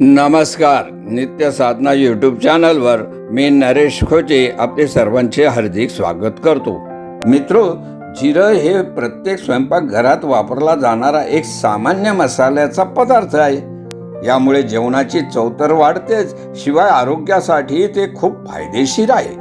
नमस्कार नित्य साधना यूट्यूब चॅनलवर मी नरेश खोचे आपले सर्वांचे हार्दिक स्वागत करतो. मित्रो जिरं हे प्रत्येक स्वयंपाकघरात वापरला जाणारा एक सामान्य मसाल्याचा पदार्थ आहे. यामुळे जेवणाची चव तर वाढतेच शिवाय आरोग्यासाठी ते खूप फायदेशीर आहे.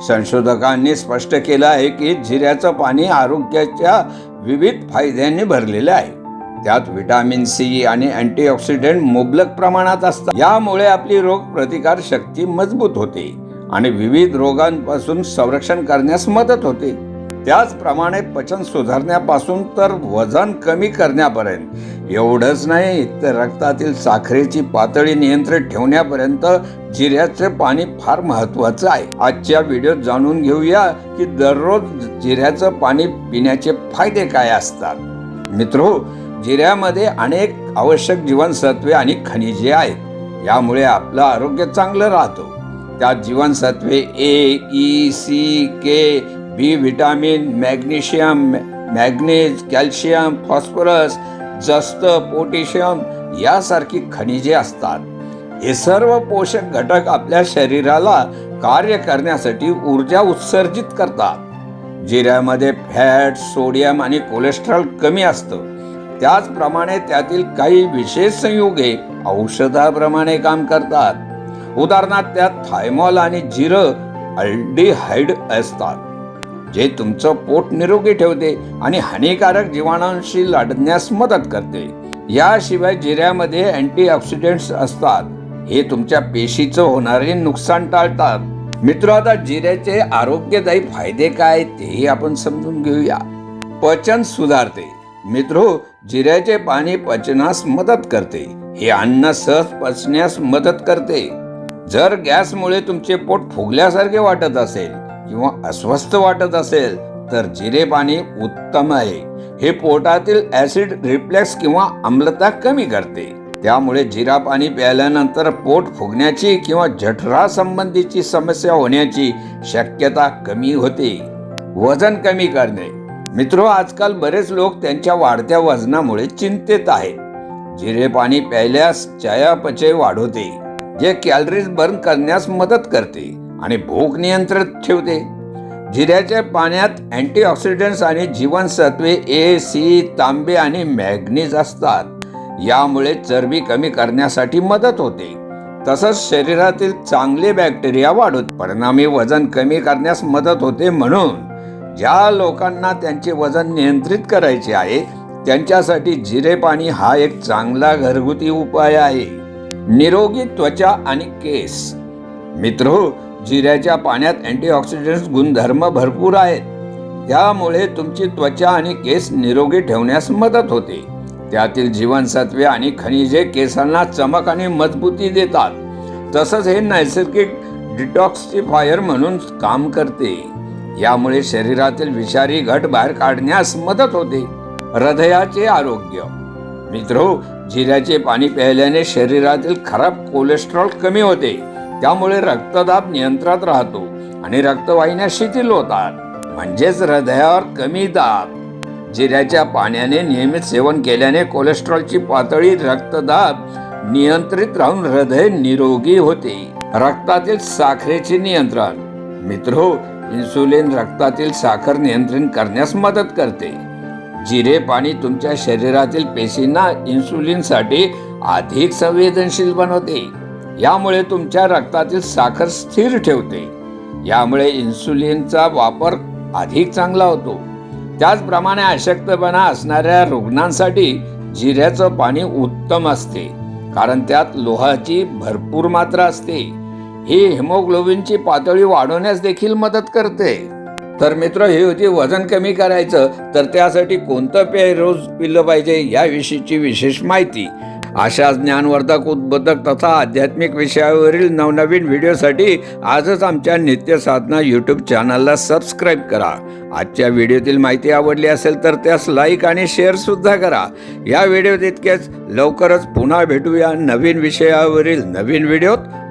संशोधकांनी स्पष्ट केलं आहे की जिऱ्याचं पाणी आरोग्याच्या विविध फायद्यांनी भरलेलं आहे. त्यात विटॅमिन सी आणि अँटीऑक्सिडंट मुबलक प्रमाणात असतात. यामुळे आपली रोग प्रतिकार शक्ती मजबूत होते आणि विविध रोगांपासून संरक्षण करण्यास मदत होते. त्याचप्रमाणे पचन सुधारण्यापासून तर वजन कमी करण्यापर्यंत. एवढंच नाही तर रक्तातील साखरेची पातळी नियंत्रित ठेवण्यापर्यंत जिऱ्याचे पाणी फार महत्वाचं आहे. आजच्या व्हिडिओत जाणून घेऊया की दररोज जिऱ्याचं पाणी पिण्याचे फायदे काय असतात. मित्रो जिऱ्यामध्ये अनेक आवश्यक जीवनसत्वे आणि खनिजे आहेत. यामुळे आपलं आरोग्य चांगलं राहतं. त्यात जीवनसत्वे A E C K B vitamin magnesium मॅग्नेज calcium phosphorus जस्त पोटॅशियम यासारखी खनिजे असतात. हे सर्व पोषक घटक आपल्या शरीराला कार्य करण्यासाठी ऊर्जा उत्सर्जित करतात. जिऱ्यामध्ये फॅट सोडियम आणि कोलेस्ट्रॉल कमी असतं. त्याचप्रमाणे त्यातील काही विशेष संयुगे औषधाप्रमाणे काम करतात. उदाहरणार्थ त्यात थायमॉल आणि जिरं अल्डिहाइड असतात जे तुमचं पोट निरोगी ठेवते आणि हानिकारक जीवाणूंशी लढण्यास मदत करते. याशिवाय जिऱ्यामध्ये अँटीऑक्सिडेंट्स असतात. हे तुमच्या पेशीचं होणारे नुकसान टाळतात. मित्र आता जिऱ्याचे आरोग्यदायी फायदे काय तेही आपण समजून घेऊया. पचन सुधारते. मित्रो जिऱ्याचे पाणी पचनास मदत करते. हे अन्न सहज पचण्यास मदत करते. जर गॅसमुळे तुमचे पोट फुगल्यासारखे वाटत असेल किंवा अस्वस्थ वाटत असेल तर जिरे पाणी उत्तम आहे. हे पोटातील ऍसिड रिफ्लेक्स किंवा आम्लता कमी करते. त्यामुळे जिरा पाणी प्यायल्यानंतर पोट फुगण्याची किंवा जठरा संबंधीची समस्या होण्याची शक्यता कमी होते. वजन कमी करणे. मित्रो आजकाल बरेच लोक त्यांच्या वाढत्या वजनामुळे चिंतेत आहेत. जिरे पाणी प्यायल्यास चयापचय वाढवते जे कॅलरीज बर्न करण्यास मदत करते आणि भूक नियंत्रित ठेवते. जिऱ्याच्या पाण्यात अँटीऑक्सिडंट्स आणि जीवनसत्वे ए सी तांबे आणि मॅग्नीज असतात. यामुळे चरबी कमी करण्यासाठी मदत होते. तसंच शरीरातील चांगले बॅक्टेरिया वाढत परिणामी वजन कमी करण्यास मदत होते म्हणून ज्या लोकांना त्यांचे वजन नियंत्रित करायचे आहे त्यांच्यासाठी जिरे पाणी हा एक चांगला घरगुती उपाय आहे. निरोगी त्वचा आणि केस. मित्र जिऱ्याच्या पाण्यात अँटीऑक्सिडंट्स गुणधर्म भरपूर आहेत. त्यामुळे तुमची त्वचा आणि केस निरोगी ठेवण्यास मदत होते. त्यातील जीवनसत्वे आणि खनिजे केसांना चमक आणि मजबूती देतात. तसंच हे नैसर्गिक डिटॉक्सिफायर म्हणून काम करते. यामुळे शरीरातील विषारी घट बाहेर काढण्यास मदत होते. हृदयाचे आरोग्य. मित्रो जिऱ्याचे पाणी प्यायल्याने शरीरातील खराब कोलेस्ट्रॉल कमी होते. त्यामुळे रक्तदाब नियंत्रणात राहतो आणि रक्तवाहिन्या शिथिल होतात. म्हणजेच हृदयावर कमी दाब. जिऱ्याच्या पाण्याने नियमित सेवन केल्याने कोलेस्ट्रॉलची पातळी रक्तदाब नियंत्रित राहून हृदय निरोगी होते. रक्तातील साखरेचे नियंत्रण. मित्रो इन्सुलिन रक्तातील साखर नियंत्रण करण्यास मदत करते. जिरे पाणी तुमच्या शरीरातील पेशींना इन्सुलिनसाठी अधिक संवेदनशील बनवते. यामुळे तुमच्या रक्तातील साखर स्थिर ठेवते. यामुळे इन्सुलिनचा वापर अधिक चांगला होतो. त्याचप्रमाणे अशक्तपणा असणाऱ्या रुग्णांसाठी जिऱ्याचं पाणी उत्तम असते कारण त्यात लोहाची भरपूर मात्रा असते. ही हिमोग्लोबिनची पातळी वाढवण्यास देखील मदत करते. तर मित्र हे होती वजन कमी करायचं तर त्यासाठी कोणतं पेय रोज पिलं पाहिजे याविषयीची विशेष माहिती. अशा ज्ञानवर्धक उद्बोधक तथा आध्यात्मिक विषयावरील नवनवीन व्हिडिओसाठी आजच आमच्या नित्य साधना यूट्यूब चॅनलला सबस्क्राईब करा. आजच्या व्हिडिओतील माहिती आवडली असेल तर त्यास लाईक आणि शेअर सुद्धा करा. या व्हिडिओत इतकेच. लवकरच पुन्हा भेटूया नवीन विषयावरील नवीन व्हिडिओत.